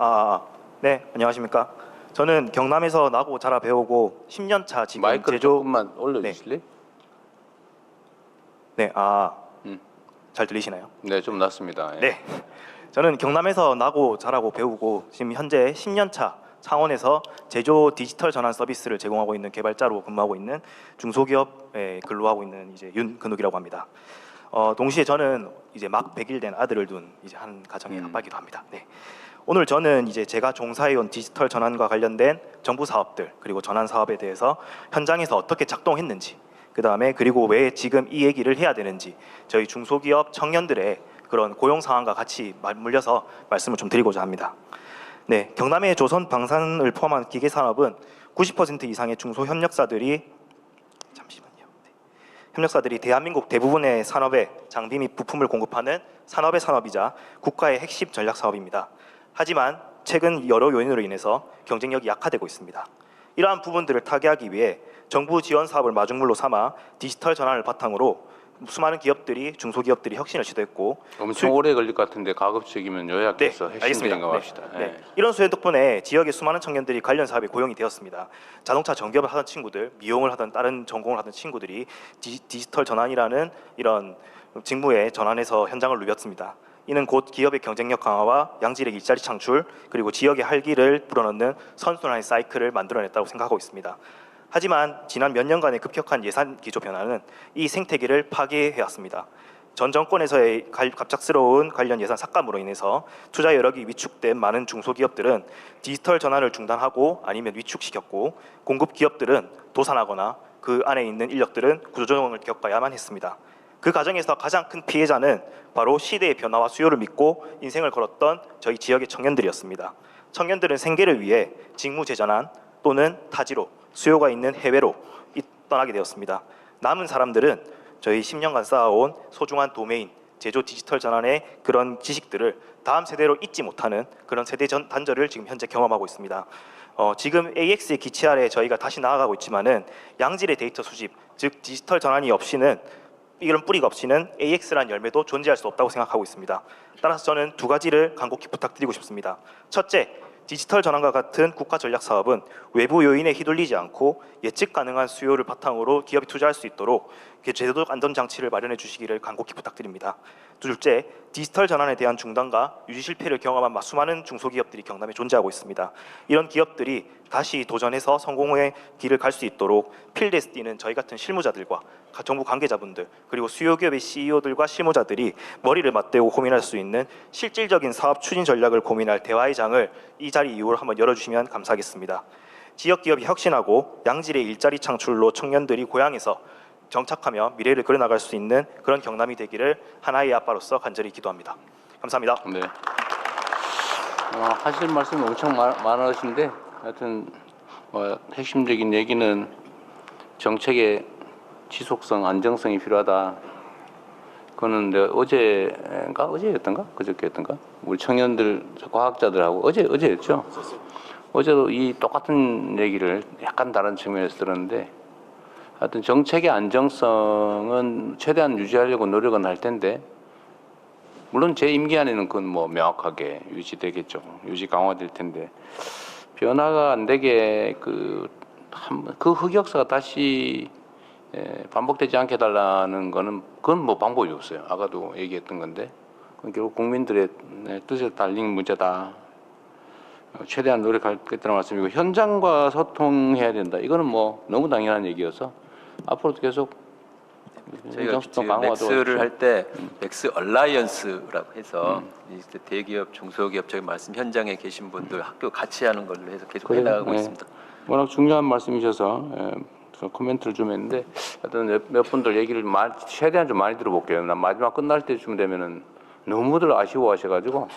아, 네, 안녕하십니까. 저는 경남에서 나고 자라 배우고 10년 차 지금 마이크를 제조 조금만 올려주실래요? 네, 아, 음. 잘 들리시나요? 네, 좀 났습니다. 예. 네. 저는 경남에서 나고 자라고 배우고 지금 현재 10년 차 창원에서 제조 디지털 전환 서비스를 제공하고 있는 개발자로 근무하고 있는 중소기업에 근로하고 있는 이제 윤근욱이라고 합니다. 어, 동시에 저는 이제 막 100일 된 아들을 둔 이제 한 가정의 음. 아빠기도 합니다. 네. 오늘 저는 이제 제가 종사해온 디지털 전환과 관련된 정부 사업들 그리고 전환 사업에 대해서 현장에서 어떻게 작동했는지 그 다음에 그리고 왜 지금 이 얘기를 해야 되는지 저희 중소기업 청년들의 그런 고용 상황과 같이 맞물려서 말씀을 좀 드리고자 합니다. 네, 경남의 조선 방산을 포함한 기계 산업은 90% 이상의 중소 협력사들이 잠시만요. 네. 협력사들이 대한민국 대부분의 산업에 장비 및 부품을 공급하는 산업의 산업이자 국가의 핵심 전략 사업입니다. 하지만 최근 여러 요인으로 인해서 경쟁력이 약화되고 있습니다. 이러한 부분들을 타개하기 위해 정부 지원 사업을 마중물로 삼아 디지털 전환을 바탕으로 수많은 기업들이 중소기업들이 혁신을 시도했고 엄청 오래 걸릴 것 같은데 가급적이면 요약해서 핵심적인 거 네, 합시다. 네. 예. 이런 수혜 덕분에 지역의 수많은 청년들이 관련 사업에 고용이 되었습니다. 자동차 전기업을 하던 친구들, 미용을 하던 다른 전공을 하던 친구들이 디, 디지털 전환이라는 이런 직무에 전환해서 현장을 누볐습니다. 이는 곧 기업의 경쟁력 강화와 양질의 일자리 창출 그리고 지역의 활기를 불어넣는 선순환의 사이클을 만들어냈다고 생각하고 있습니다. 하지만 지난 몇 년간의 급격한 예산 기조 변화는 이 생태계를 파괴해왔습니다. 전 정권에서의 갈- 갑작스러운 관련 예산 삭감으로 인해서 투자 여력이 위축된 많은 중소기업들은 디지털 전환을 중단하고 아니면 위축시켰고 공급 기업들은 도산하거나 그 안에 있는 인력들은 구조조정을 겪어야만 했습니다. 그 과정에서 가장 큰 피해자는 바로 시대의 변화와 수요를 믿고 인생을 걸었던 저희 지역의 청년들이었습니다. 청년들은 생계를 위해 직무 재전환 또는 타지로 수요가 있는 해외로 이- 떠나게 되었습니다. 남은 사람들은 저희 10년간 쌓아온 소중한 도메인, 제조 디지털 전환의 그런 지식들을 다음 세대로 잊지 못하는 그런 세대 전 단절을 지금 현재 경험하고 있습니다. 어, 지금 AX의 기치 아래 저희가 다시 나아가고 있지만은 양질의 데이터 수집, 즉 디지털 전환이 없이는 이런 뿌리가 없이는 AX라는 열매도 존재할 수 없다고 생각하고 있습니다. 따라서 저는 두 가지를 간곡히 부탁드리고 싶습니다. 첫째, 디지털 전환과 같은 국가 전략 사업은 외부 요인에 휘둘리지 않고 예측 가능한 수요를 바탕으로 기업이 투자할 수 있도록 그 제도 안전 장치를 마련해 주시기를 간곡히 부탁드립니다. 둘째, 디지털 전환에 대한 중단과 유지 실패를 경험한 마- 수많은 중소기업들이 경남에 존재하고 있습니다. 이런 기업들이 다시 도전해서 성공의 길을 갈 수 있도록 필드에서 뛰는 저희 같은 실무자들과 가- 정부 관계자분들 그리고 수요 기업의 CEO들과 실무자들이 머리를 맞대고 고민할 수 있는 실질적인 사업 추진 전략을 고민할 대화의 장을 이 자리 이후로 한번 열어주시면 감사하겠습니다. 지역 기업이 혁신하고 양질의 일자리 창출로 청년들이 고향에서 정착하며 미래를 그려나갈 수 있는 그런 경남이 되기를 하나의 아빠로서 간절히 기도합니다. 감사합니다. 네. 어, 하실 말씀이 엄청 많, 많으신데 하여튼 뭐 핵심적인 얘기는 정책의 지속성, 안정성이 필요하다. 그거는 어제인가 어제였던가 그저께였던가 우리 청년들 과학자들하고 어제 어제였죠. 어제도 이 똑같은 얘기를 약간 다른 측면에서 들었는데 하여튼 정책의 안정성은 최대한 유지하려고 노력은 할 텐데 물론 제 임기 안에는 그건 뭐 명확하게 유지되겠죠. 유지 강화될 텐데 변화가 안 되게 그, 한, 그 흑역사가 다시 에, 반복되지 않게 해달라는 거는 그건 뭐 방법이 없어요. 아까도 얘기했던 건데 그건 결국 국민들의 네, 뜻에 달린 문제다. 어, 최대한 노력하겠다는 말씀이고 현장과 소통해야 된다. 이거는 뭐 너무 당연한 얘기여서 앞으로도 계속 저희가 지금 맥스를 할 때 맥스 얼라이언스라고 해서 음. 이 대기업, 중소기업 저기 말씀 현장에 계신 분들 학교 같이 하는 걸로 해서 계속 그래요? 해나가고 네. 있습니다. 워낙 중요한 말씀이셔서 예, 저 코멘트를 좀 했는데 하여튼 몇, 몇 분들 얘기를 많이, 최대한 좀 많이 들어볼게요. 난 마지막 끝날 때쯤 되면은 너무들 아쉬워하셔가지고